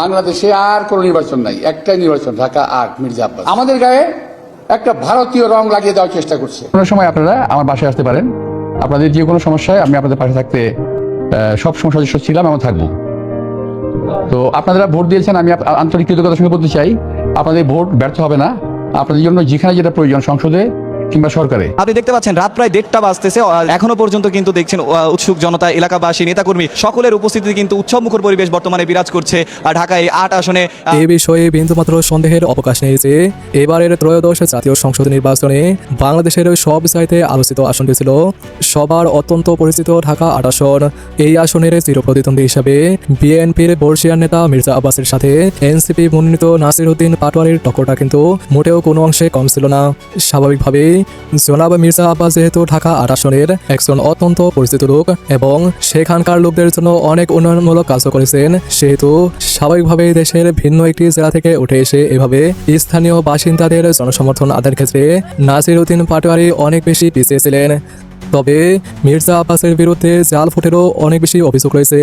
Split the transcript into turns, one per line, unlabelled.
বাংলাদেশে আর কোনো নির্বাচন নাই। একটাই নির্বাচন ঢাকা আট মির্জা আব্বাস। আমাদের গায়ে একটা ভারতীয় রং লাগিয়ে দেওয়ার চেষ্টা করছে।
কোনো সময় আপনারা আমার বাসায় আসতে পারেন। আপনাদের যে কোনো সমস্যায় আমি আপনাদের পাশে থাকতে আহ, সব সময় সদস্য ছিলাম এবং থাকব। তো আপনারা ভোট দিয়েছেন আমি আন্তরিক কৃতজ্ঞতার সঙ্গে বলতে চাই আপনাদের ভোট ব্যর্থ হবে না। আপনাদের জন্য যেখানে যেটা প্রয়োজন সংসদে কিংবা সরকারে?
আপনি দেখতে পাচ্ছেন রাত প্রায় দেড়টা বাজতেছে এখনও পর্যন্ত কিন্তু দেখছেন উৎসুক জনতা এলাকাবাসী নেতাকর্মী সকলের উপস্থিতিতে কিন্তু উৎসবমুখর পরিবেশ বর্তমানে বিরাজ করছে আর ঢাকায় এই আট আসনে
এ বিষয়ে বিন্দুমাত্র সন্দেহের অবকাশ নেই যে এবারের ত্রয়োদশ জাতীয় সংসদ নির্বাচনে বাংলাদেশের সব চাইতে আলোচিত আসনটি ছিল সবার অত্যন্ত পরিচিত ঢাকা আট আসন। এই আসনের চিরপ্রতিদ্বন্দ্বী হিসাবে বিএনপির বর্ষিয়ান নেতা মির্জা আব্বাসের সাথে এনসিপি মনোনীত নাসির উদ্দিন পাটোয়ারির টক্করটা কিন্তু মোটেও কোনো অংশে কম ছিল না। স্বাভাবিকভাবেই জনাব মির্জা আব্বাস যেহেতু ঢাকা আট আসনের একজন অত্যন্ত পরিচিত লোক এবং সেখানকার লোকদের জন্য অনেক উন্নয়নমূলক কাজও করেছেন, সেহেতু স্বাভাবিকভাবেই দেশের ভিন্ন একটি জেলা থেকে উঠে এসে এভাবে স্থানীয় বাসিন্দাদের জনসমর্থন আদায়ের ক্ষেত্রে নাসির উদ্দিন পাটোয়ারি অনেক বেশি পিছিয়ে ছিলেন। তবে মির্জা আব্বাসের বিরুদ্ধে জাল ফুটেরও অনেক বেশি অভিযোগ রয়েছে।